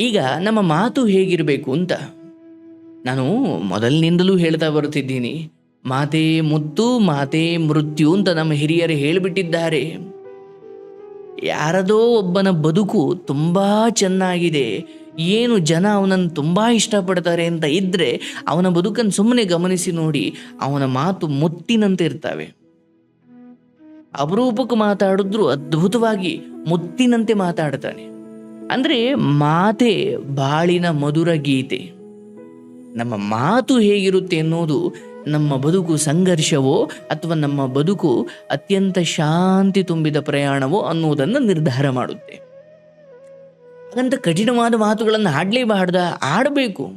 ಈಗ ನಮ್ಮ ಮಾತು ಹೇಗಿರಬೇಕು ಅಂತ? ನಾನು ಮೊದಲಿನಿಂದಲೂ ಹೇಳ್ತಾ ಬರುತ್ತಿದ್ದೀನಿ. ಮಾತೇ ಮುತ್ತು ಮಾತೇ ಮೃತ್ಯು ಅಂತ ನಮ್ಮ ಹಿರಿಯರು ಹೇಳಿಬಿಟ್ಟಿದ್ದಾರೆ. ಯಾರದೋ ಒಬ್ಬನ ಬದುಕು ತುಂಬ ಚೆನ್ನಾಗಿದೆ. ಏನು ಜನ ಅವನನ್ನು ತುಂಬ ಇಷ್ಟಪಡ್ತಾರೆ ಅಂತ ಇದ್ದರೆ ಅವನ ಬದುಕನ್ನು ಸುಮ್ಮನೆ ಗಮನಿಸಿ ನೋಡಿ, ಅವನ ಮಾತು ಮುತ್ತಿನಂತೆ ಇರ್ತವೆ ಅಪರೂಪಕ್ಕೆ ಮಾತಾಡಿದ್ರು ಅದ್ಭುತವಾಗಿ ಮುತ್ತಿನಂತೆ ಮಾತಾಡ್ತಾನೆ. ಅಂದ್ರೆ ಮಾತೆ ಬಾಳಿನ ಮಧುರ ಗೀತೆ. ನಮ್ಮ ಮಾತು ಹೇಗಿರುತ್ತೆ ಅನ್ನೋದು ನಮ್ಮ ಬದುಕು ಸಂಘರ್ಷವೋ ಅಥವಾ ನಮ್ಮ ಬದುಕು ಅತ್ಯಂತ ಶಾಂತಿ ತುಂಬಿದ ಪ್ರಯಾಣವೋ ಅನ್ನೋದನ್ನು ನಿರ್ಧಾರ ಮಾಡುತ್ತೆ. ಹಾಗಂತ ಕಠಿಣವಾದ ಮಾತುಗಳನ್ನು ಆಡಲೇಬಾರ್ದ, ಆಡಬೇಕು.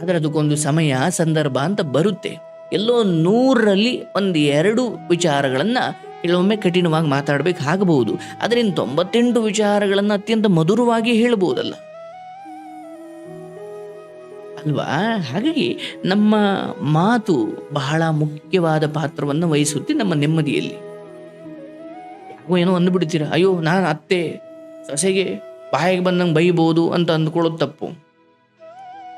ಆದರೆ ಅದಕ್ಕೊಂದು ಸಮಯ, ಸಂದರ್ಭ ಅಂತ ಬರುತ್ತೆ. ಎಲ್ಲೋ ನೂರರಲ್ಲಿ ಒಂದು ಎರಡು ವಿಚಾರಗಳನ್ನು ಕೆಲವೊಮ್ಮೆ ಕಠಿಣವಾಗಿ ಮಾತಾಡಬೇಕು ಆಗಬಹುದು. ಇನ್ನು ತೊಂಬತ್ತೆಂಟು ವಿಚಾರಗಳನ್ನು ಅತ್ಯಂತ ಮಧುರವಾಗಿ ಹೇಳಬಹುದಲ್ಲ. ಅಲ್ವಾ? ಹಾಗಾಗಿ ನಮ್ಮ ಮಾತು ಬಹಳ ಮುಖ್ಯವಾದ ಪಾತ್ರವನ್ನು ವಹಿಸುತ್ತೆ ನಮ್ಮ ನೆಮ್ಮದಿಯಲ್ಲಿ. ಯಾಕೋ ಏನೋ ಅಂದ್ಬಿಡ್ತೀರ? ಅಯ್ಯೋ, ನಾನು ಅತ್ತೆ, ಸೊಸೆಗೆ ಬಾಯಿಗೆ ಬಂದಂಗೆ ಬೈಬೋದು ಅಂತ ಅಂದ್ಕೊಳ್ಳೋದು ತಪ್ಪು.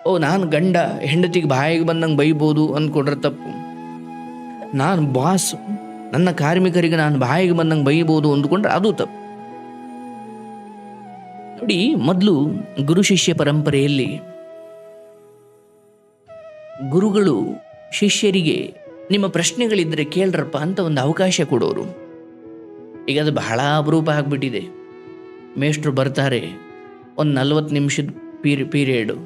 ಓ, ನಾನು ಗಂಡ, ಹೆಂಡತಿಗೆ ಬಾಯಿಗೆ ಬಂದಂಗೆ ಬೈಬೋದು ಅಂದ್ಕೊಂಡ್ರೆ ತಪ್ಪು. ನಾನು ಬಾಸ್ ನನ್ನ ಕಾರ್ಮಿಕರಿಗೆ ನಾನು ಬಾಯಿಗೆ ಬಂದಂಗೆ ಬೈಬೋದು ಅಂದುಕೊಂಡ್ರೆ ಅದು ತಪ್ಪು. ನೋಡಿ, ಮೊದಲು ಗುರು ಶಿಷ್ಯ ಪರಂಪರೆಯಲ್ಲಿ ಗುರುಗಳು ಶಿಷ್ಯರಿಗೆ ನಿಮ್ಮ ಪ್ರಶ್ನೆಗಳಿದ್ರೆ ಕೇಳ್ರಪ್ಪ ಅಂತ ಒಂದು ಅವಕಾಶ ಕೊಡೋರು. ಈಗ ಅದು ಬಹಳ ಅಪರೂಪ ಆಗಿಬಿಟ್ಟಿದೆ. ಮೇಷ್ಟ್ರು ಬರ್ತಾರೆ, ಒಂದು ನಲ್ವತ್ತು ನಿಮಿಷದ ಪೀರಿ, ಪೀರಿಯಡು.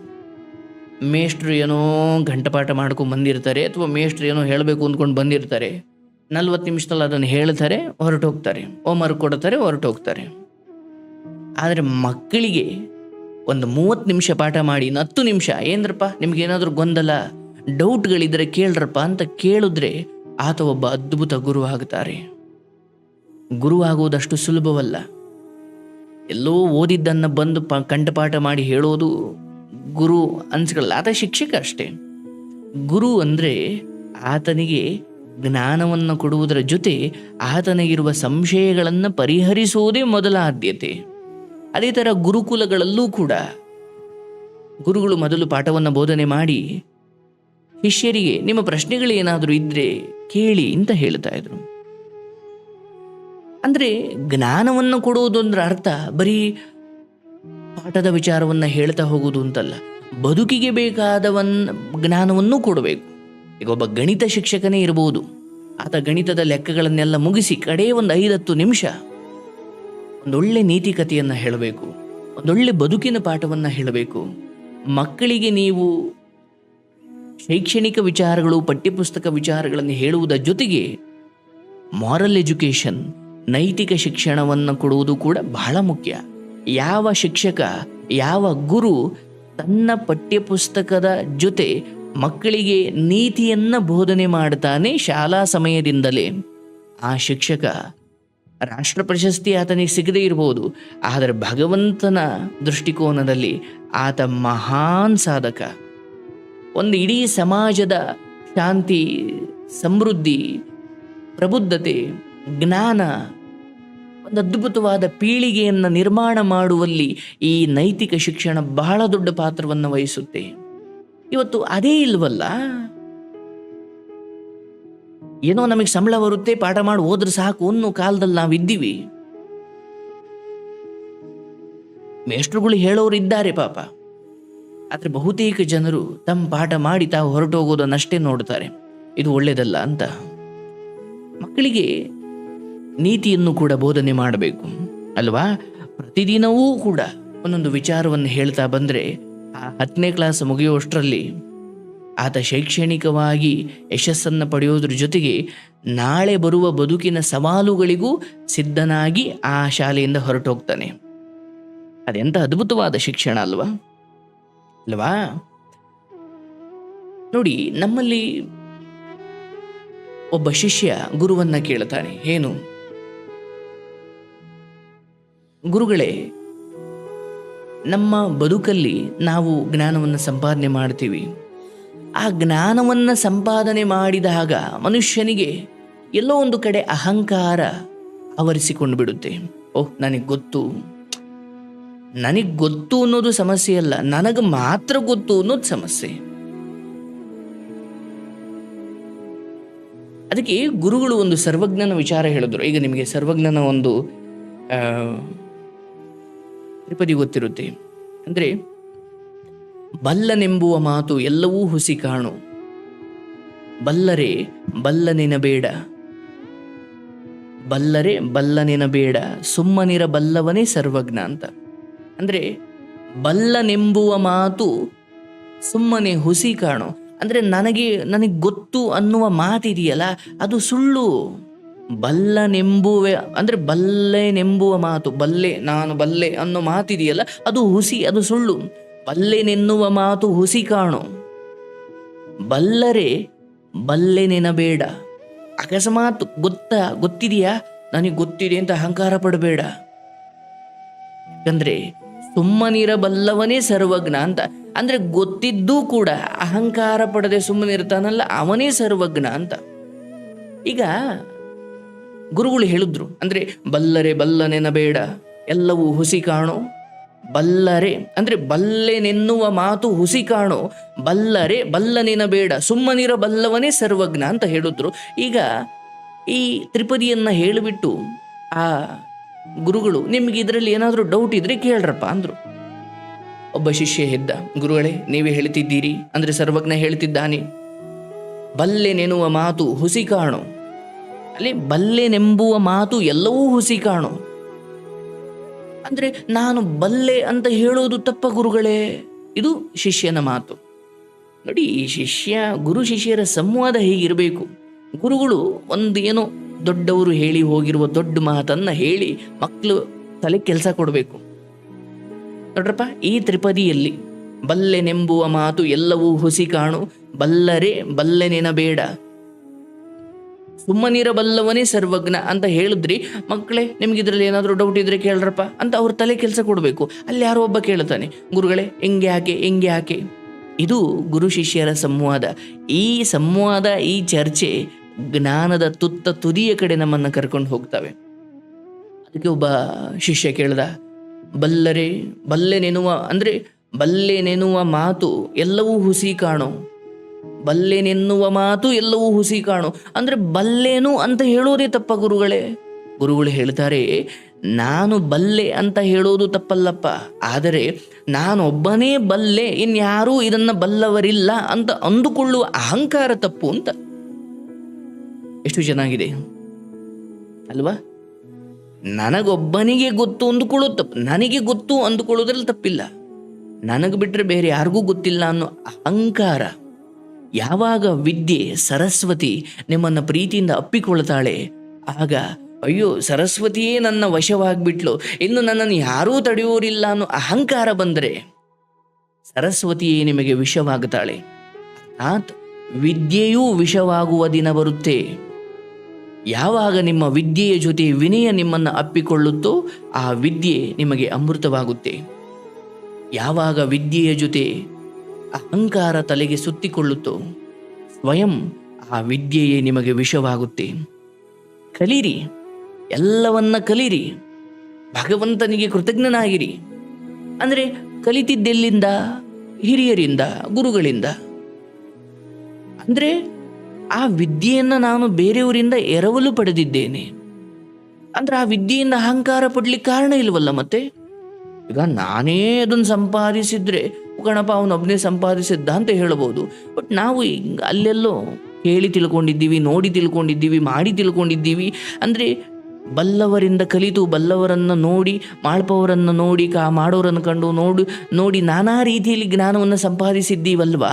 ಮೇಷ್ಟ್ರು ಏನೋ ಘಂಟಪಾಠ ಮಾಡ್ಕೊಂಡು ಬಂದಿರ್ತಾರೆ ಅಥವಾ ಮೇಷ್ಟ್ರು ಏನೋ ಹೇಳಬೇಕು ಅಂದ್ಕೊಂಡು ಬಂದಿರ್ತಾರೆ. ನಲ್ವತ್ತು ನಿಮಿಷದಲ್ಲಿ ಅದನ್ನು ಹೇಳ್ತಾರೆ ಹೊರಟು ಹೋಗ್ತಾರೆ ಹೋಮ್ವರ್ಕ್ ಕೊಡ್ತಾರೆ ಹೊರಟು ಹೋಗ್ತಾರೆ ಆದರೆ ಮಕ್ಕಳಿಗೆ ಒಂದು ಮೂವತ್ತು ನಿಮಿಷ ಪಾಠ ಮಾಡಿ, ಇನ್ನು ಹತ್ತು ನಿಮಿಷ, ಏನ್ರಪ್ಪ, ನಿಮಗೇನಾದರೂ ಗೊಂದಲ, ಡೌಟ್ಗಳಿದ್ರೆ ಕೇಳ್ರಪ್ಪ ಅಂತ ಕೇಳಿದ್ರೆ ಆತ ಒಬ್ಬ ಅದ್ಭುತ ಗುರು ಆಗ್ತಾರೆ. ಗುರು ಆಗುವುದಷ್ಟು ಸುಲಭವಲ್ಲ. ಎಲ್ಲೋ ಓದಿದ್ದನ್ನು ಬಂದು ಪ, ಕಂಠಪಾಠ ಮಾಡಿ ಹೇಳೋದು ಗುರು ಅನ್ಸ್ಕೊಳ್ಳಲ್ಲ. ಆತ ಶಿಕ್ಷಕ ಅಷ್ಟೇ ಗುರು ಅಂದರೆ ಆತನಿಗೆ ಜ್ಞಾನವನ್ನು ಕೊಡುವುದರ ಜೊತೆ ಆತನಿಗಿರುವ ಸಂಶಯಗಳನ್ನು ಪರಿಹರಿಸುವುದೇ ಮೊದಲ ಆದ್ಯತೆ ಅದೇ ಥರ ಗುರುಕುಲಗಳಲ್ಲೂ ಕೂಡ. ಗುರುಗಳು ಮೊದಲು ಪಾಠವನ್ನು ಬೋಧನೆ ಮಾಡಿ, ಶಿಷ್ಯರಿಗೆ ನಿಮ್ಮ ಪ್ರಶ್ನೆಗಳು ಏನಾದರೂ ಇದ್ರೆ ಕೇಳಿ ಅಂತ ಹೇಳ್ತಾ ಇದ್ರು. ಅಂದರೆ ಜ್ಞಾನವನ್ನು ಕೊಡುವುದೊಂದ್ರ ಅರ್ಥ, ಬರೀ ಪಾಠದ ವಿಚಾರವನ್ನು ಹೇಳ್ತಾ ಹೋಗುವುದು ಅಂತಲ್ಲ. ಬದುಕಿಗೆ ಬೇಕಾದವನ್ನ ಜ್ಞಾನವನ್ನು ಕೊಡಬೇಕು. ಈಗ ಒಬ್ಬ ಗಣಿತ ಶಿಕ್ಷಕನೇ ಇರಬಹುದು. ಆತ ಗಣಿತದ ಲೆಕ್ಕಗಳನ್ನೆಲ್ಲ ಮುಗಿಸಿ ಕಡೇ ಒಂದು ಐದತ್ತು ನಿಮಿಷ ಒಂದೊಳ್ಳೆ ನೀತಿಕತೆಯನ್ನು ಹೇಳಬೇಕು, ಒಂದೊಳ್ಳೆ ಬದುಕಿನ ಪಾಠವನ್ನು ಹೇಳಬೇಕು. ಮಕ್ಕಳಿಗೆ ನೀವು ಶೈಕ್ಷಣಿಕ ವಿಚಾರಗಳು, ಪಠ್ಯಪುಸ್ತಕ ವಿಚಾರಗಳನ್ನು ಹೇಳುವುದರ ಜೊತೆಗೆ ಮಾರಲ್ ಎಜುಕೇಷನ್ ನೈತಿಕ ಶಿಕ್ಷಣವನ್ನು ಕೊಡುವುದು ಕೂಡ ಬಹಳ ಮುಖ್ಯ. ಯಾವ ಶಿಕ್ಷಕ, ಯಾವ ಗುರು ತನ್ನ ಪಠ್ಯಪುಸ್ತಕದ ಜೊತೆ ಮಕ್ಕಳಿಗೆ ನೀತಿಯನ್ನ ಬೋಧನೆ ಮಾಡ್ತಾನೆ ಶಾಲಾ ಸಮಯದಿಂದಲೇ. ಆ ಶಿಕ್ಷಕ ರಾಷ್ಟ್ರ ಪ್ರಶಸ್ತಿ ಆತನಿಗೆ ಸಿಗದೇ ಇರಬಹುದು ಆದರೆ ಭಗವಂತನ ದೃಷ್ಟಿಕೋನದಲ್ಲಿ ಆತ ಮಹಾನ್ ಸಾಧಕ. ಒಂದು ಇಡೀ ಸಮಾಜದ ಶಾಂತಿ, ಸಮೃದ್ಧಿ, ಪ್ರಬುದ್ಧತೆ, ಜ್ಞಾನ, ಒಂದು ಅದ್ಭುತವಾದ ಪೀಳಿಗೆಯನ್ನು ನಿರ್ಮಾಣ ಮಾಡುವಲ್ಲಿ ಈ ನೈತಿಕ ಶಿಕ್ಷಣ ಬಹಳ ದೊಡ್ಡ ಪಾತ್ರವನ್ನು ವಹಿಸುತ್ತೆ. ಇವತ್ತು ಅದೇ ಇಲ್ವಲ್ಲ? ಏನೋ ನಮಗೆ ಸಂಬಳ ಬರುತ್ತೆ, ಪಾಠ ಮಾಡಿ, ಹೋದ್ರೆ ಸಾಕು ಅನ್ನೋ ಕಾಲದಲ್ಲಿ ನಾವಿದ್ದೀವಿ. ಮೇಷ್ಟ್ರುಗಳು ಹೇಳೋರು ಇದ್ದಾರೆ ಪಾಪ. ಆದರೆ ಬಹುತೇಕ ಜನರು ತಮ್ಮ ಪಾಠ ಮಾಡಿ ತಾವು ಹೊರಟೋಗೋದನ್ನಷ್ಟೇ ನೋಡ್ತಾರೆ. ಇದು ಒಳ್ಳೆಯದಲ್ಲ ಅಂತ. ಮಕ್ಕಳಿಗೆ ನೀತಿಯನ್ನು ಕೂಡ ಬೋಧನೆ ಮಾಡಬೇಕು, ಅಲ್ವಾ? ಪ್ರತಿದಿನವೂ ಕೂಡ ಒಂದೊಂದು ವಿಚಾರವನ್ನು ಹೇಳ್ತಾ ಬಂದರೆ ಹತ್ತನೇ ಕ್ಲಾಸ್ ಮುಗಿಯುವಷ್ಟರಲ್ಲಿ ಆತ ಶೈಕ್ಷಣಿಕವಾಗಿ ಯಶಸ್ಸನ್ನು ಪಡೆಯೋದ್ರ ಜೊತೆಗೆ ನಾಳೆ ಬರುವ ಬದುಕಿನ ಸವಾಲುಗಳಿಗೂ ಸಿದ್ಧನಾಗಿ ಆ ಶಾಲೆಯಿಂದ ಹೊರಟೋಗ್ತಾನೆ. ಅದೆಂತ ಅದ್ಭುತವಾದ ಶಿಕ್ಷಣ ಅಲ್ವಾ? ಅಲ್ವಾ? ನೋಡಿ, ನಮ್ಮಲ್ಲಿ ಒಬ್ಬ ಶಿಷ್ಯ ಗುರುವನ್ನ ಕೇಳ್ತಾನೆ. ಏನು? ಗುರುಗಳೇ ನಮ್ಮ ಬದುಕಲ್ಲಿ ನಾವು ಜ್ಞಾನವನ್ನು ಸಂಪಾದನೆ ಮಾಡ್ತೀವಿ. ಆ ಜ್ಞಾನವನ್ನು ಸಂಪಾದನೆ ಮಾಡಿದಾಗ ಮನುಷ್ಯನಿಗೆ ಎಲ್ಲೋ ಒಂದು ಕಡೆ ಅಹಂಕಾರ ಆವರಿಸಿಕೊಂಡು ಬಿಡುತ್ತೆ. ಓಹ್, ನನಗೆ ಗೊತ್ತು. ನನಗೆ ಗೊತ್ತು ಅನ್ನೋದು ಸಮಸ್ಯೆ ಅಲ್ಲ. ನನಗೆ ಮಾತ್ರ ಗೊತ್ತು ಅನ್ನೋದು ಸಮಸ್ಯೆ. ಅದಕ್ಕೆ ಗುರುಗಳು ಒಂದು ಸರ್ವಜ್ಞನ ವಿಚಾರ ಹೇಳಿದ್ರು. ಈಗ ನಿಮಗೆ ಸರ್ವಜ್ಞನ ಒಂದು ತ್ರಿಪದಿ ಗೊತ್ತಿರುತ್ತೆ. ಅಂದರೆ ಬಲ್ಲನೆಂಬುವ ಮಾತು ಎಲ್ಲವೂ ಹುಸಿ ಕಾಣು. ಬಲ್ಲರೆ ಬಲ್ಲನೆನಬೇಡ ಬಲ್ಲರೆ ಬಲ್ಲನೆನಬೇಡ ಸುಮ್ಮನಿರಬಲ್ಲವನೇ ಸರ್ವಜ್ಞ ಅಂತ. ಅಂದರೆ ಬಲ್ಲನೆಂಬುವ ಮಾತು ಸುಮ್ಮನೆ ಹುಸಿ ಕಾಣು. ಅಂದರೆ ನನಗೆ ನನಗೆ ಗೊತ್ತು ಅನ್ನುವ ಮಾತಿದೆಯಲ್ಲ, ಅದು ಸುಳ್ಳು. ಬಲ್ಲನೆಂಬುವೆ, ಅಂದರೆ ಬಲ್ಲೆನೆಂಬುವ ಮಾತು, ಬಲ್ಲೆ, ನಾನು ಬಲ್ಲೆ ಅನ್ನೋ ಮಾತಿದೆಯಲ್ಲ, ಅದು ಹುಸಿ, ಅದು ಸುಳ್ಳು. ಬಲ್ಲೆನೆನ್ನುವ ಮಾತು ಹುಸಿ ಕಾಣು. ಬಲ್ಲರೆ ಬಲ್ಲೆ ನೆನಬೇಡ ಅಕಸ್ಮಾತ್ ಗೊತ್ತಾ, ಗೊತ್ತಿದೆಯಾ? ನನಗೆ ಗೊತ್ತಿದೆ ಅಂತ ಅಹಂಕಾರ ಪಡಬೇಡ. ಯಾಕಂದ್ರೆ ಸುಮ್ಮನಿರಬಲ್ಲವನೇ ಸರ್ವಜ್ಞ ಅಂತ, ಅಂದ್ರೆ ಗೊತ್ತಿದ್ದೂ ಕೂಡ ಅಹಂಕಾರ ಪಡದೆ ಸುಮ್ಮನಿರ್ತಾನಲ್ಲ, ಅವನೇ ಸರ್ವಜ್ಞ ಅಂತ. ಈಗ ಗುರುಗಳು ಹೇಳಿದ್ರು. ಅಂದರೆ ಬಲ್ಲರೆ ಬಲ್ಲನೆನಬೇಡ ಎಲ್ಲವೂ ಹುಸಿ ಕಾಣೋ. ಬಲ್ಲರೆ, ಅಂದರೆ ಬಲ್ಲೆನೆನ್ನುವ ಮಾತು ಹುಸಿ ಕಾಣೋ. ಬಲ್ಲರೆ ಬಲ್ಲನೆನಬೇಡ ಸುಮ್ಮನಿರಬಲ್ಲವನೇ ಸರ್ವಜ್ಞ ಅಂತ ಹೇಳಿದ್ರು. ಈಗ ಈ ತ್ರಿಪದಿಯನ್ನು ಹೇಳಿಬಿಟ್ಟು ಆ ಗುರುಗಳು, ನಿಮ್ಗೆ ಇದರಲ್ಲಿ ಏನಾದರೂ ಡೌಟ್ ಇದ್ರೆ ಕೇಳ್ರಪ್ಪ ಅಂದರು. ಒಬ್ಬ ಶಿಷ್ಯ ಹೆದ್ದ, ಗುರುಗಳೇ, ನೀವೇ ಹೇಳ್ತಿದ್ದೀರಿ, ಅಂದರೆ ಸರ್ವಜ್ಞ ಹೇಳ್ತಿದ್ದಾನೆ. ಬಲ್ಲೆನೆನ್ನುವ ಮಾತು ಹುಸಿ ಕಾಣು. ಅಲ್ಲಿ ಬಲ್ಲೆನೆಂಬುವ ಮಾತು ಎಲ್ಲವೂ ಹುಸಿ ಕಾಣು. ಅಂದ್ರೆ ನಾನು ಬಲ್ಲೆ ಅಂತ ಹೇಳೋದು ತಪ್ಪ ಗುರುಗಳೇ? ಇದು ಶಿಷ್ಯನ ಮಾತು. ನೋಡಿ, ಈ ಶಿಷ್ಯ, ಗುರು ಶಿಷ್ಯರ ಸಂವಾದ ಹೇಗಿರಬೇಕು? ಗುರುಗಳು ಒಂದು ಏನೋ ದೊಡ್ಡವರು ಹೇಳಿ ಹೋಗಿರುವ ದೊಡ್ಡ ಮಾತನ್ನ ಹೇಳಿ ಮಕ್ಕಳು ತಲೆ ಕೆಲಸ ಕೊಡಬೇಕು. ನೋಡ್ರಪ್ಪ, ಈ ತ್ರಿಪದಿಯಲ್ಲಿ ಬಲ್ಲೆನೆಂಬುವ ಮಾತು ಎಲ್ಲವೂ ಹುಸಿ ಕಾಣು. ಬಲ್ಲರೆ ಬಲ್ಲೆನೆನಬೇಡ. ಸುಮ್ಮನಿರಬಲ್ಲವನೇ ಸರ್ವಜ್ಞ ಅಂತ ಹೇಳಿದ್ರಿ. ಮಕ್ಕಳೇ, ನಿಮ್ಗೆ ಇದರಲ್ಲಿ ಏನಾದರೂ ಡೌಟ್ ಇದ್ರೆ ಕೇಳ್ರಪ್ಪ ಅಂತ ಅವ್ರ ತಲೆ ಕೆಲಸ ಕೊಡಬೇಕು. ಅಲ್ಲಿ ಯಾರೋ ಒಬ್ಬ ಕೇಳ್ತಾನೆ, ಗುರುಗಳೇ, ಹೆಂಗೆ ಯಾಕೆ ಹೆಂಗೆ ಯಾಕೆ ಇದು ಗುರು ಶಿಷ್ಯರ ಸಂವಾದ. ಈ ಸಂವಾದ, ಈ ಚರ್ಚೆ ಜ್ಞಾನದ ತುತ್ತ ತುದಿಯ ಕಡೆ ನಮ್ಮನ್ನು ಕರ್ಕೊಂಡು ಹೋಗ್ತವೆ. ಅದಕ್ಕೆ ಒಬ್ಬ ಶಿಷ್ಯ ಕೇಳ್ದ, ಬಲ್ಲರೆ, ಬಲ್ಲೆ ನೆನುವ, ಅಂದರೆ, ಬಲ್ಲೆ ನೆನುವ ಮಾತು ಎಲ್ಲವೂ ಹುಸಿ ಕಾಣು ಬಲ್ಲೆನೆನ್ನುವ ಮಾತು ಎಲ್ಲವೂ ಹುಸಿ ಕಾಣು. ಅಂದರೆ ಬಲ್ಲೇನು ಅಂತ ಹೇಳೋದೇ ತಪ್ಪ ಗುರುಗಳೇ. ಗುರುಗಳು ಹೇಳ್ತಾರೆ, ನಾನು ಬಲ್ಲೆ ಅಂತ ಹೇಳೋದು ತಪ್ಪಲ್ಲಪ್ಪ. ಆದರೆ ನಾನೊಬ್ಬನೇ ಬಲ್ಲೆ, ಇನ್ಯಾರೂ ಇದನ್ನು ಬಲ್ಲವರಿಲ್ಲ ಅಂತ ಅಂದುಕೊಳ್ಳುವ ಅಹಂಕಾರ ತಪ್ಪು ಅಂತ. ಎಷ್ಟು ಚೆನ್ನಾಗಿದೆ. ಅಲ್ವಾ? ನನಗೊಬ್ಬನಿಗೆ ಗೊತ್ತು ಅಂದುಕೊಳ್ಳೋದು ತಪ್ಪು, ನನಗೆ ಗೊತ್ತು ಅಂದುಕೊಳ್ಳೋದ್ರಲ್ಲಿ ತಪ್ಪಿಲ್ಲ. ನನಗೆ ಬಿಟ್ಟರೆ ಬೇರೆ ಯಾರಿಗೂ ಗೊತ್ತಿಲ್ಲ ಅನ್ನೋ ಅಹಂಕಾರ. ಯಾವಾಗ ವಿದ್ಯೆ ಸರಸ್ವತಿ ನಿಮ್ಮನ್ನು ಪ್ರೀತಿಯಿಂದ ಅಪ್ಪಿಕೊಳ್ತಾಳೆ, ಆಗ ಅಯ್ಯೋ ಸರಸ್ವತಿಯೇ ನನ್ನ ವಶವಾಗ್ಬಿಟ್ಲು, ಇನ್ನು ನನ್ನನ್ನು ಯಾರೂ ತಡೆಯೋರಿಲ್ಲ ಅನ್ನೋ ಅಹಂಕಾರ ಬಂದರೆ ಸರಸ್ವತಿಯೇ ನಿಮಗೆ ವಿಷವಾಗುತ್ತಾಳೆ ಅರ್ಥಾತ್ ವಿದ್ಯೆಯೂ ವಿಷವಾಗುವ ದಿನ ಬರುತ್ತೆ. ಯಾವಾಗ ನಿಮ್ಮ ವಿದ್ಯೆಯ ಜೊತೆ ವಿನಯ ನಿಮ್ಮನ್ನು ಅಪ್ಪಿಕೊಳ್ಳುತ್ತೋ ಆ ವಿದ್ಯೆ ನಿಮಗೆ ಅಮೃತವಾಗುತ್ತೆ. ಯಾವಾಗ ವಿದ್ಯೆಯ ಜೊತೆ ಅಹಂಕಾರ ತಲೆಗೆ ಸುತ್ತಿಕೊಳ್ಳುತ್ತೋ? ಸ್ವಯಂ ಆ ವಿದ್ಯೆಯೇ ನಿಮಗೆ ವಿಷವಾಗುತ್ತೆ. ಕಲೀರಿ, ಎಲ್ಲವನ್ನ ಕಲೀರಿ. ಭಗವಂತನಿಗೆ ಕೃತಜ್ಞನಾಗಿರಿ. ಅಂದರೆ ಕಲಿತಿದ್ದೆಲ್ಲಿಂದ? ಹಿರಿಯರಿಂದ, ಗುರುಗಳಿಂದ. ಅಂದರೆ ಆ ವಿದ್ಯೆಯನ್ನು ನಾನು ಬೇರೆಯವರಿಂದ ಎರವಲು ಪಡೆದಿದ್ದೇನೆ. ಅಂದ್ರೆ ಆ ವಿದ್ಯೆಯಿಂದ ಅಹಂಕಾರ ಪಡ್ಲಿಕ್ಕೆ ಕಾರಣ ಇಲ್ವಲ್ಲ ಮತ್ತೆ? ಈಗ ನಾನೇ ಅದನ್ನು ಸಂಪಾದಿಸಿದ್ರೆ ಗಣಪ ಅವನೊಬ್ಬನೇ ಸಂಪಾದಿಸಿದ್ದ ಅಂತ ಹೇಳ್ಬೋದು. ಬಟ್ ನಾವು ಅಲ್ಲೆಲ್ಲೋ ಹೇಳಿ ತಿಳ್ಕೊಂಡಿದ್ದೀವಿ, ನೋಡಿ ತಿಳ್ಕೊಂಡಿದ್ದೀವಿ, ಮಾಡಿ ತಿಳ್ಕೊಂಡಿದ್ದೀವಿ. ಅಂದರೆ ಬಲ್ಲವರಿಂದ ಕಲಿತು, ಬಲ್ಲವರನ್ನು ನೋಡಿ ಮಾಡ್ಪವರನ್ನು ನೋಡಿ, ಕಾ ಮಾಡೋರನ್ನು ಕಂಡು ನೋಡಿ ನೋಡಿ ನಾನಾ ರೀತಿಯಲ್ಲಿ ಜ್ಞಾನವನ್ನು ಸಂಪಾದಿಸಿದ್ದೀವಲ್ವಾ?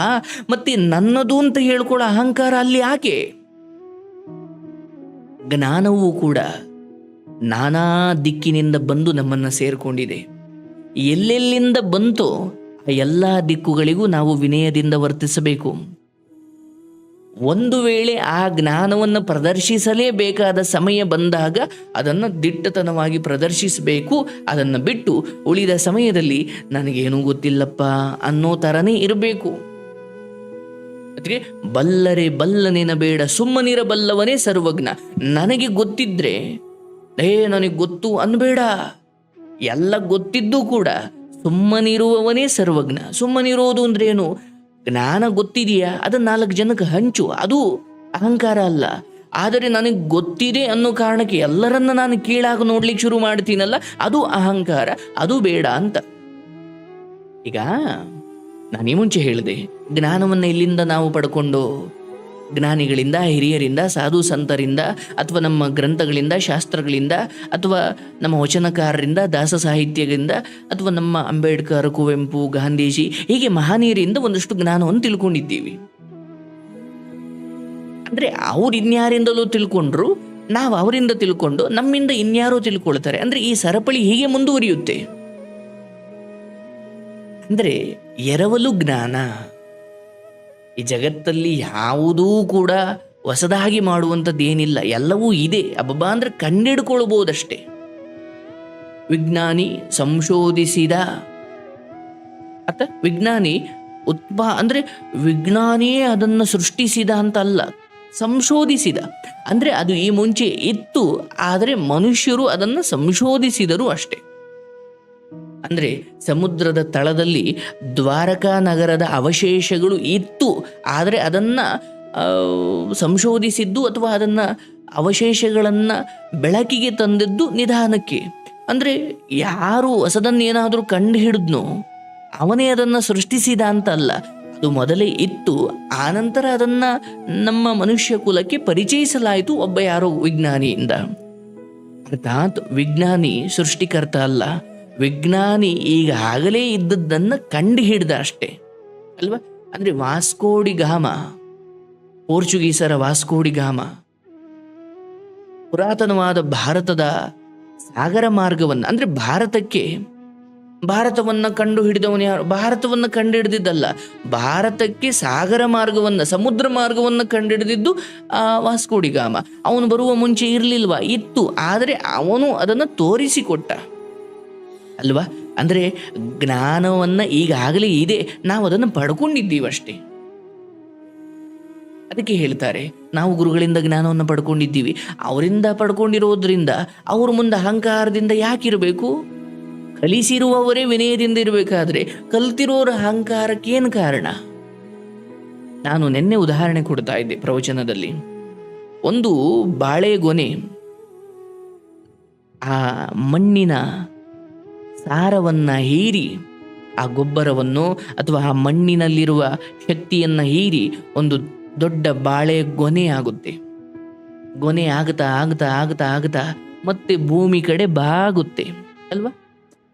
ಮತ್ತೆ ನನ್ನದು ಅಂತ ಹೇಳ್ಕೊಳ್ಳೋ ಅಹಂಕಾರ ಅಲ್ಲಿ ಯಾಕೆ? ಜ್ಞಾನವೂ ಕೂಡ ನಾನಾ ದಿಕ್ಕಿನಿಂದ ಬಂದು ನಮ್ಮನ್ನು ಸೇರಿಕೊಂಡಿದೆ. ಎಲ್ಲೆಲ್ಲಿಂದ ಬಂತೋ ಎಲ್ಲ ದಿಕ್ಕುಗಳಿಗೂ ನಾವು ವಿನಯದಿಂದ ವರ್ತಿಸಬೇಕು. ಒಂದು ವೇಳೆ ಆ ಜ್ಞಾನವನ್ನು ಪ್ರದರ್ಶಿಸಲೇಬೇಕಾದ ಸಮಯ ಬಂದಾಗ ಅದನ್ನು ದಿಟ್ಟತನವಾಗಿ ಪ್ರದರ್ಶಿಸಬೇಕು. ಅದನ್ನು ಬಿಟ್ಟು ಉಳಿದ ಸಮಯದಲ್ಲಿ ನನಗೇನೂ ಗೊತ್ತಿಲ್ಲಪ್ಪ ಅನ್ನೋ ಥರನೇ ಇರಬೇಕು. ಅದಕ್ಕೆ ಬಲ್ಲರೆ ಬಲ್ಲನೇನ ಬೇಡ ಸುಮ್ಮನಿರಬಲ್ಲವನೇ ಸರ್ವಜ್ಞ. ನನಗೆ ಗೊತ್ತಿದ್ರೆ, ಏ ನನಗೆ ಗೊತ್ತು ಅನ್ಬೇಡ ಎಲ್ಲ ಗೊತ್ತಿದ್ದು ಕೂಡ ಸುಮ್ಮನಿರುವವನೇ ಸರ್ವಜ್ಞ. ಸುಮ್ಮನಿರೋದು ಅಂದ್ರೆ ಏನು? ಜ್ಞಾನ ಗೊತ್ತಿದೆಯಾ? ಅದನ್ನ ನಾಲ್ಕು ಜನಕ್ಕೆ ಹಂಚು. ಅದು ಅಹಂಕಾರ ಅಲ್ಲ. ಆದರೆ ನನಗೆ ಗೊತ್ತಿದೆ ಅನ್ನೋ ಕಾರಣಕ್ಕೆ ಎಲ್ಲರನ್ನ ನಾನು ಕೀಳಾಗಿ ನೋಡ್ಲಿಕ್ಕೆ ಶುರು ಮಾಡ್ತೀನಲ್ಲ, ಅದು ಅಹಂಕಾರ, ಅದು ಬೇಡ ಅಂತ. ಈಗ ನಾನೇ ಮುಂಚೆ ಹೇಳಿದೆ, ಜ್ಞಾನವನ್ನು ಇಲ್ಲಿಂದ ನಾವು ಪಡ್ಕೊಂಡು ಜ್ಞಾನಿಗಳಿಂದ, ಹಿರಿಯರಿಂದ, ಸಾಧು ಸಂತರಿಂದ, ಅಥವಾ ನಮ್ಮ ಗ್ರಂಥಗಳಿಂದ, ಶಾಸ್ತ್ರಗಳಿಂದ, ಅಥವಾ ನಮ್ಮ ವಚನಕಾರರಿಂದ, ದಾಸ ಸಾಹಿತ್ಯದಿಂದ ಅಥವಾ ನಮ್ಮ ಅಂಬೇಡ್ಕರ್, ಕುವೆಂಪು, ಗಾಂಧೀಜಿ, ಹೀಗೆ ಮಹನೀಯರಿಂದ ಒಂದಷ್ಟು ಜ್ಞಾನವನ್ನು ತಿಳ್ಕೊಂಡಿದ್ದೀವಿ. ಅಂದರೆ ಅವ್ರು ಇನ್ಯಾರಿಂದಲೂ ತಿಳ್ಕೊಂಡ್ರು, ನಾವು ಅವರಿಂದ ತಿಳ್ಕೊಂಡು ನಮ್ಮಿಂದ ಇನ್ಯಾರೋ ತಿಳ್ಕೊಳ್ತಾರೆ. ಅಂದರೆ ಈ ಸರಪಳಿ ಹೀಗೆ ಮುಂದುವರಿಯುತ್ತೆ. ಅಂದರೆ ಎರವಲು ಜ್ಞಾನ ಈ ಜಗತ್ತಲ್ಲಿ ಯಾವುದೂ ಕೂಡ ಹೊಸದಾಗಿ ಮಾಡುವಂಥದ್ದೇನಿಲ್ಲ ಎಲ್ಲವೂ ಇದೆ. ಅಬ್ಬಬ್ಬ ಅಂದ್ರೆ ಕಂಡಿಡ್ಕೊಳ್ಬೋದಷ್ಟೇ ವಿಜ್ಞಾನಿ ಸಂಶೋಧಿಸಿದ ಅಥ ವಿಜ್ಞಾನಿ ಉತ್ಪಾ ಅಂದ್ರೆ ವಿಜ್ಞಾನಿಯೇ ಅದನ್ನು ಸೃಷ್ಟಿಸಿದ ಅಂತ ಅಲ್ಲ ಸಂಶೋಧಿಸಿದ. ಅಂದ್ರೆ ಅದು ಈ ಮುಂಚೆ ಇತ್ತು, ಆದರೆ ಮನುಷ್ಯರು ಅದನ್ನು ಸಂಶೋಧಿಸಿದರು ಅಷ್ಟೇ. ಅಂದ್ರೆ ಸಮುದ್ರದ ತಳದಲ್ಲಿ ದ್ವಾರಕಾ ನಗರದ ಅವಶೇಷಗಳು ಇತ್ತು. ಆದರೆ ಅದನ್ನ ಸಂಶೋಧಿಸಿದ್ದು ಅಥವಾ ಅದನ್ನು ಅವಶೇಷಗಳನ್ನು ಬೆಳಕಿಗೆ ತಂದದ್ದು ನಿಧಾನಕ್ಕೆ. ಅಂದರೆ ಯಾರು ಹೊಸದನ್ನೇನಾದರೂ ಕಂಡು ಹಿಡಿದ್ನೋ ಅವನೇ ಅದನ್ನು ಸೃಷ್ಟಿಸಿದ ಅಂತ ಅಲ್ಲ. ಅದು ಮೊದಲೇ ಇತ್ತು. ಆನಂತರ ಅದನ್ನು ನಮ್ಮ ಮನುಷ್ಯ ಕುಲಕ್ಕೆ ಪರಿಚಯಿಸಲಾಯಿತು ಒಬ್ಬ ಯಾರೋ ವಿಜ್ಞಾನಿಯಿಂದ. ಅರ್ಥಾತ್ ವಿಜ್ಞಾನಿ ಸೃಷ್ಟಿಕರ್ತ ಅಲ್ಲ. ವಿಜ್ಞಾನಿ ಈಗಾಗಲೇ ಇದ್ದದ್ದನ್ನು ಕಂಡು ಹಿಡ್ದ ಅಷ್ಟೇ. ಅಲ್ವಾ? ಅಂದರೆ ವಾಸ್ಕೋಡಿ ಗಾಮ, ಪೋರ್ಚುಗೀಸರ ವಾಸ್ಕೋಡಿ ಗಾಮ, ಪುರಾತನವಾದ ಭಾರತದ ಸಾಗರ ಮಾರ್ಗವನ್ನು, ಅಂದರೆ ಭಾರತಕ್ಕೆ, ಭಾರತವನ್ನು ಕಂಡು ಹಿಡಿದವನು ಯಾರು? ಭಾರತವನ್ನು ಕಂಡು ಹಿಡಿದಿದ್ದಲ್ಲ ಭಾರತಕ್ಕೆ ಸಾಗರ ಮಾರ್ಗವನ್ನು, ಸಮುದ್ರ ಮಾರ್ಗವನ್ನು ಕಂಡು ಹಿಡಿದಿದ್ದು ಆ ವಾಸ್ಕೋಡಿ ಗಾಮ. ಅವನು ಬರುವ ಮುಂಚೆ ಇರಲಿಲ್ವಾ? ಇತ್ತು. ಆದರೆ ಅವನು ಅದನ್ನು ತೋರಿಸಿಕೊಟ್ಟ. ಅಲ್ವಾ? ಅಂದರೆ ಜ್ಞಾನವನ್ನು ಈಗಾಗಲೇ ಇದೆ. ನಾವು ಅದನ್ನು ಪಡ್ಕೊಂಡಿದ್ದೀವಷ್ಟೇ. ಅದಕ್ಕೆ ಹೇಳ್ತಾರೆ, ನಾವು ಗುರುಗಳಿಂದ ಜ್ಞಾನವನ್ನು ಪಡ್ಕೊಂಡಿದ್ದೀವಿ. ಅವರಿಂದ ಪಡ್ಕೊಂಡಿರೋದ್ರಿಂದ ಅವ್ರ ಮುಂದೆ ಅಹಂಕಾರದಿಂದ ಯಾಕಿರಬೇಕು? ಕಲಿಸಿರುವವರೇ ವಿನಯದಿಂದ ಇರಬೇಕಾದ್ರೆ ಕಲ್ತಿರೋರ ಅಹಂಕಾರಕ್ಕೇನು ಕಾರಣ? ನಾನು ನಿನ್ನೆ ಉದಾಹರಣೆ ಕೊಡ್ತಾ ಇದ್ದೆ ಪ್ರವಚನದಲ್ಲಿ. ಒಂದು ಬಾಳೆಗೊನೆ ಆ ಮಣ್ಣಿನ ಸಾರವನ್ನ ಹೀರಿ, ಆ ಗೊಬ್ಬರವನ್ನು ಅಥವಾ ಆ ಮಣ್ಣಿನಲ್ಲಿರುವ ಶಕ್ತಿಯನ್ನು ಹೀರಿ ಒಂದು ದೊಡ್ಡ ಬಾಳೆ ಗೊನೆ ಆಗುತ್ತೆ. ಗೊನೆ ಆಗ್ತಾ ಆಗ್ತಾ ಆಗ್ತಾ ಆಗ್ತಾ ಮತ್ತೆ ಭೂಮಿ ಕಡೆ ಬಾಗುತ್ತೆ. ಅಲ್ವಾ?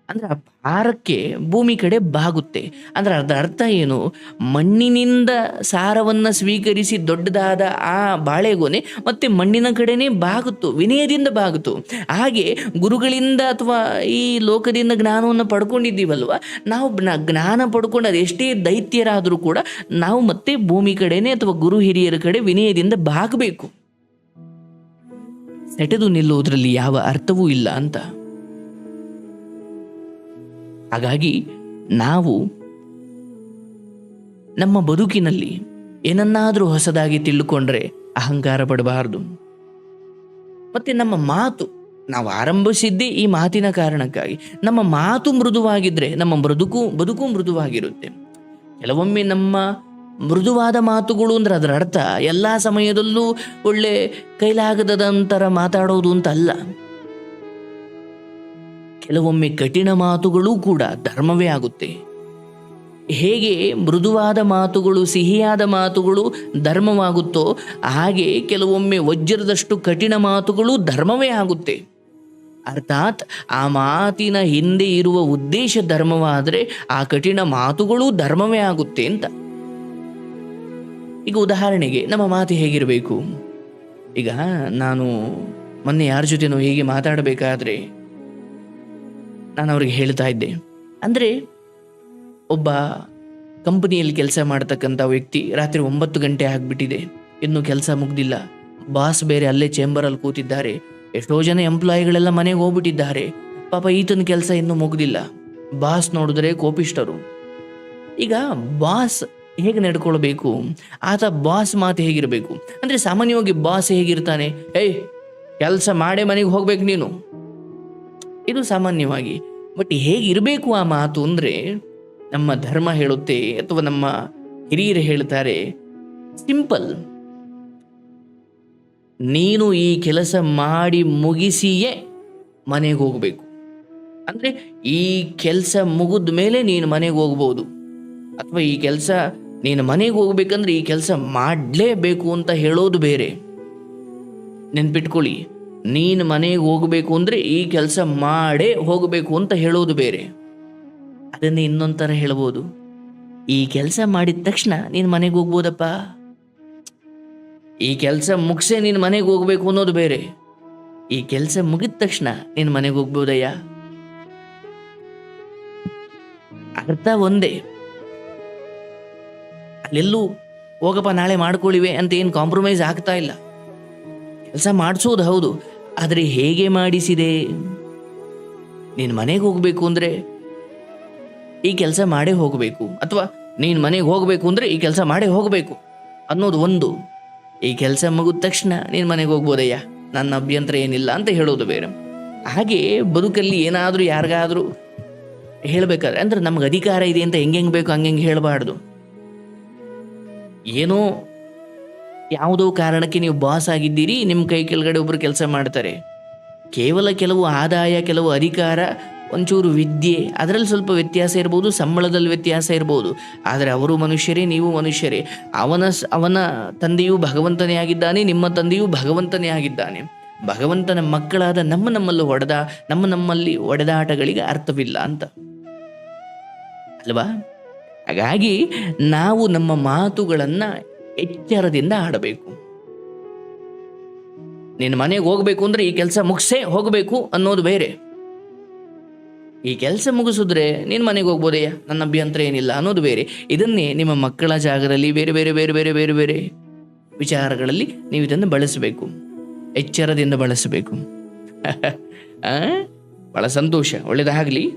ಅಂದ್ರೆ ಆ ಭಾರಕ್ಕೆ ಭೂಮಿ ಕಡೆ ಬಾಗುತ್ತೆ. ಅಂದ್ರೆ ಅದರ ಅರ್ಥ ಏನು? ಮಣ್ಣಿನಿಂದ ಸಾರವನ್ನ ಸ್ವೀಕರಿಸಿ ದೊಡ್ಡದಾದ ಆ ಬಾಳೆಗೊನೆ ಮತ್ತೆ ಮಣ್ಣಿನ ಕಡೆನೇ ಬಾಗುತ್ತು, ವಿನಯದಿಂದ ಬಾಗುತ್ತು. ಹಾಗೆ ಗುರುಗಳಿಂದ ಅಥವಾ ಈ ಲೋಕದಿಂದ ಜ್ಞಾನವನ್ನು ಪಡ್ಕೊಂಡಿದ್ದೀವಲ್ವ? ನಾವು ಜ್ಞಾ- ಜ್ಞಾನ ಪಡ್ಕೊಂಡು ಅದೆಷ್ಟೇ ದೈತ್ಯರಾದರೂ ಕೂಡ ನಾವು ಮತ್ತೆ ಭೂಮಿ ಕಡೆನೇ ಅಥವಾ ಗುರು ಹಿರಿಯರ ಕಡೆ ವಿನಯದಿಂದ ಬಾಗಬೇಕು. ಸೆಟೆದು ನಿಲ್ಲುವುದರಲ್ಲಿ ಯಾವ ಅರ್ಥವೂ ಇಲ್ಲ ಅಂತ. ಹಾಗಾಗಿ ನಾವು ನಮ್ಮ ಬದುಕಿನಲ್ಲಿ ಏನನ್ನಾದರೂ ಹೊಸದಾಗಿ ತಿಳ್ಕೊಂಡ್ರೆ ಅಹಂಕಾರ ಪಡಬಾರದು. ಮತ್ತೆ ನಮ್ಮ ಮಾತು, ನಾವು ಆರಂಭಿಸಿದ್ದೇ ಈ ಮಾತಿನ ಕಾರಣಕ್ಕಾಗಿ. ನಮ್ಮ ಮಾತು ಮೃದುವಾಗಿದ್ರೆ, ನಮ್ಮ ಮೃದುಕು ಬದುಕು ಮೃದುವಾಗಿರುತ್ತೆ. ಕೆಲವೊಮ್ಮೆ ನಮ್ಮ ಮೃದುವಾದ ಮಾತುಗಳು ಅಂದ್ರೆ ಅದರ ಅರ್ಥ ಎಲ್ಲ ಸಮಯದಲ್ಲೂ ಒಳ್ಳೆ ಕೈಲಾಗದಂತರ ಮಾತಾಡೋದು ಅಂತ ಅಲ್ಲ ಕೆಲವೊಮ್ಮೆ ಕಠಿಣ ಮಾತುಗಳೂ ಕೂಡ ಧರ್ಮವೇ ಆಗುತ್ತೆ. ಹೇಗೆ ಮೃದುವಾದ ಮಾತುಗಳು, ಸಿಹಿಯಾದ ಮಾತುಗಳು ಧರ್ಮವಾಗುತ್ತೋ, ಹಾಗೆ ಕೆಲವೊಮ್ಮೆ ವಜ್ರದಷ್ಟು ಕಠಿಣ ಮಾತುಗಳು ಧರ್ಮವೇ ಆಗುತ್ತೆ. ಅರ್ಥಾತ್ ಆ ಮಾತಿನ ಹಿಂದೆ ಇರುವ ಉದ್ದೇಶ ಧರ್ಮವಾದರೆ ಆ ಕಠಿಣ ಮಾತುಗಳೂ ಧರ್ಮವೇ ಆಗುತ್ತೆ ಅಂತ. ಈಗ ಉದಾಹರಣೆಗೆ ನಮ್ಮ ಮಾತು ಹೇಗಿರಬೇಕು? ಈಗ ನಾನು ಮೊನ್ನೆ ಯಾರ ಜೊತೆನೋ ಹೀಗೆ ಮಾತಾಡಬೇಕಾದ್ರೆ ನಾನು ಅವ್ರಿಗೆ ಹೇಳ್ತಾ ಇದ್ದೆ. ಅಂದರೆ ಒಬ್ಬ ಕಂಪನಿಯಲ್ಲಿ ಕೆಲಸ ಮಾಡ್ತಕ್ಕಂಥ ವ್ಯಕ್ತಿ ರಾತ್ರಿ ಒಂಬತ್ತು ಗಂಟೆ ಆಗಿಬಿಟ್ಟಿದೆ. ಇನ್ನೂ ಕೆಲಸ ಮುಗ್ದಿಲ್ಲ. ಬಾಸ್ ಬೇರೆ ಅಲ್ಲೇ ಚೇಂಬರಲ್ಲಿ ಕೂತಿದ್ದಾರೆ. ಎಷ್ಟೋ ಜನ ಎಂಪ್ಲಾಯಿಗಳೆಲ್ಲ ಮನೆಗೆ ಹೋಗ್ಬಿಟ್ಟಿದ್ದಾರೆ. ಪಾಪ ಈತನ ಕೆಲಸ ಇನ್ನೂ ಮುಗ್ದಿಲ್ಲ. ಬಾಸ್ ನೋಡಿದ್ರೆ ಕೋಪಿಷ್ಟರು ಈಗ ಬಾಸ್ ಹೇಗೆ ನಡ್ಕೊಳ್ಬೇಕು? ಆತ ಬಾಸ್ ಮಾತು ಹೇಗಿರಬೇಕು? ಅಂದರೆ ಸಾಮಾನ್ಯವಾಗಿ ಬಾಸ್ ಹೇಗಿರ್ತಾನೆ? ಏಯ್, ಕೆಲಸ ಮಾಡೇ ಮನೆಗೆ ಹೋಗ್ಬೇಕು ನೀನು. ಇದು ಸಾಮಾನ್ಯವಾಗಿ. ಬಟ್ ಹೇಗಿರಬೇಕು ಆ ಮಾತು ಅಂದರೆ ನಮ್ಮ ಧರ್ಮ ಹೇಳುತ್ತೆ ಅಥವಾ ನಮ್ಮ ಹಿರಿಯರು ಹೇಳ್ತಾರೆ ಸಿಂಪಲ್ ನೀನು ಈ ಕೆಲಸ ಮಾಡಿ ಮುಗಿಸಿಯೇ ಮನೆಗೆ ಹೋಗಬೇಕು. ಅಂದರೆ ಈ ಕೆಲಸ ಮುಗಿದ ಮೇಲೆ ನೀನು ಮನೆಗೆ ಹೋಗ್ಬೋದು. ಅಥವಾ ಈ ಕೆಲಸ ನೀನು ಮನೆಗೆ ಹೋಗ್ಬೇಕಂದ್ರೆ ಈ ಕೆಲಸ ಮಾಡಲೇಬೇಕು ಅಂತ ಹೇಳೋದು ಬೇರೆ. ನೆನ್ಪಿಟ್ಕೊಳ್ಳಿ. ನೀನು ಮನೆಗೆ ಹೋಗಬೇಕು ಅಂದರೆ ಈ ಕೆಲಸ ಮಾಡೇ ಹೋಗಬೇಕು ಅಂತ ಹೇಳೋದು ಬೇರೆ. ಅದನ್ನೇ ಇನ್ನೊಂದು ಥರ ಹೇಳ್ಬೋದು. ಈ ಕೆಲಸ ಮಾಡಿದ ತಕ್ಷಣ ನೀನು ಮನೆಗೆ ಹೋಗ್ಬೋದಪ್ಪ. ಈ ಕೆಲಸ ಮುಗಿಸೇ ನೀನು ಮನೆಗೆ ಹೋಗ್ಬೇಕು ಅನ್ನೋದು ಬೇರೆ. ಈ ಕೆಲಸ ಮುಗಿದ ತಕ್ಷಣ ನೀನು ಮನೆಗೆ ಹೋಗ್ಬೋದಯ್ಯ. ಅರ್ಥ ಒಂದೇ. ಅಲ್ಲೆಲ್ಲೂ ಹೋಗಪ್ಪ ನಾಳೆ ಮಾಡ್ಕೊಳ್ಳಿವೆ ಅಂತ ಏನು ಕಾಂಪ್ರಮೈಸ್ ಆಗ್ತಾ ಇಲ್ಲ. ಕೆಲಸ ಮಾಡಿಸೋದು ಹೌದು. ಆದರೆ ಹೇಗೆ ಮಾಡಿಸಿದೆ? ನೀನು ಮನೆಗೆ ಹೋಗಬೇಕು ಅಂದರೆ ಈ ಕೆಲಸ ಮಾಡೇ ಹೋಗಬೇಕು, ಅಥವಾ ನೀನು ಮನೆಗೆ ಹೋಗಬೇಕು ಅಂದರೆ ಈ ಕೆಲಸ ಮಾಡೇ ಹೋಗಬೇಕು ಅನ್ನೋದು ಒಂದು. ಈ ಕೆಲಸ ಮುಗಿದ ತಕ್ಷಣ ನೀನು ಮನೆಗೆ ಹೋಗ್ಬೋದಯ್ಯ? ನನ್ನ ಅಭ್ಯಂತರ ಏನಿಲ್ಲ ಅಂತ ಹೇಳೋದು ಬೇರೆ. ಹಾಗೆ ಬದುಕಲ್ಲಿ ಏನಾದರೂ ಯಾರಿಗಾದರೂ ಹೇಳಬೇಕಾದ್ರೆ, ಅಂದ್ರೆ ನಮ್ಗೆ ಅಧಿಕಾರ ಇದೆ ಅಂತ ಹೆಂಗೆ ಹೆಂಗೆ ಬೇಕು ಹೆಂಗೆ ಹೇಳಬಾರ್ದು. ಏನೋ ಯಾವುದೋ ಕಾರಣಕ್ಕೆ ನೀವು ಬಾಸ್ ಆಗಿದ್ದೀರಿ, ನಿಮ್ಮ ಕೈ ಕೆಳಗಡೆ ಒಬ್ಬರು ಕೆಲಸ ಮಾಡ್ತಾರೆ. ಕೇವಲ ಕೆಲವು ಆದಾಯ, ಕೆಲವು ಅಧಿಕಾರ, ಒಂಚೂರು ವಿದ್ಯೆ, ಅದರಲ್ಲಿ ಸ್ವಲ್ಪ ವ್ಯತ್ಯಾಸ ಇರ್ಬೋದು, ಸಂಬಳದಲ್ಲಿ ವ್ಯತ್ಯಾಸ ಇರ್ಬೋದು. ಆದರೆ ಅವರು ಮನುಷ್ಯರೇ, ನೀವು ಮನುಷ್ಯರೇ. ಅವನ ಅವನ ತಂದೆಯು ಭಗವಂತನೇ ಆಗಿದ್ದಾನೆ, ನಿಮ್ಮ ತಂದೆಯು ಭಗವಂತನೇ ಆಗಿದ್ದಾನೆ. ಭಗವಂತನ ಮಕ್ಕಳಾದ ನಮ್ಮ ನಮ್ಮಲ್ಲಿ ಹೊಡೆದ, ನಮ್ಮ ನಮ್ಮಲ್ಲಿ ಒಡೆದಾಟಗಳಿಗೆ ಅರ್ಥವಿಲ್ಲ ಅಂತ. ಅಲ್ವಾ? ಹಾಗಾಗಿ ನಾವು ನಮ್ಮ ಮಾತುಗಳನ್ನು ಎಚ್ಚರದಿಂದ ಆಡಬೇಕು. ನಿನ್ನ ಮನೆಗೆ ಹೋಗ್ಬೇಕು ಅಂದ್ರೆ ಈ ಕೆಲಸ ಮುಗಿಸೇ ಹೋಗಬೇಕು ಅನ್ನೋದು ಬೇರೆ. ಈ ಕೆಲಸ ಮುಗಿಸಿದ್ರೆ ನಿನ್ನ ಮನೆಗೆ ಹೋಗ್ಬೋದಯ್ಯ ನನ್ನ ಅಭ್ಯಂತರ ಏನಿಲ್ಲ ಅನ್ನೋದು ಬೇರೆ. ಇದನ್ನೇ ನಿಮ್ಮ ಮಕ್ಕಳ ಜಾಗದಲ್ಲಿ ಬೇರೆ ಬೇರೆ ಬೇರೆ ಬೇರೆ ಬೇರೆ ಬೇರೆ ವಿಚಾರಗಳಲ್ಲಿ ನೀವು ಇದನ್ನು ಬಳಸಬೇಕು. ಎಚ್ಚರದಿಂದ ಬಳಸಬೇಕು? ಬಹಳ ಸಂತೋಷ. ಒಳ್ಳೇದಾಗಲಿ.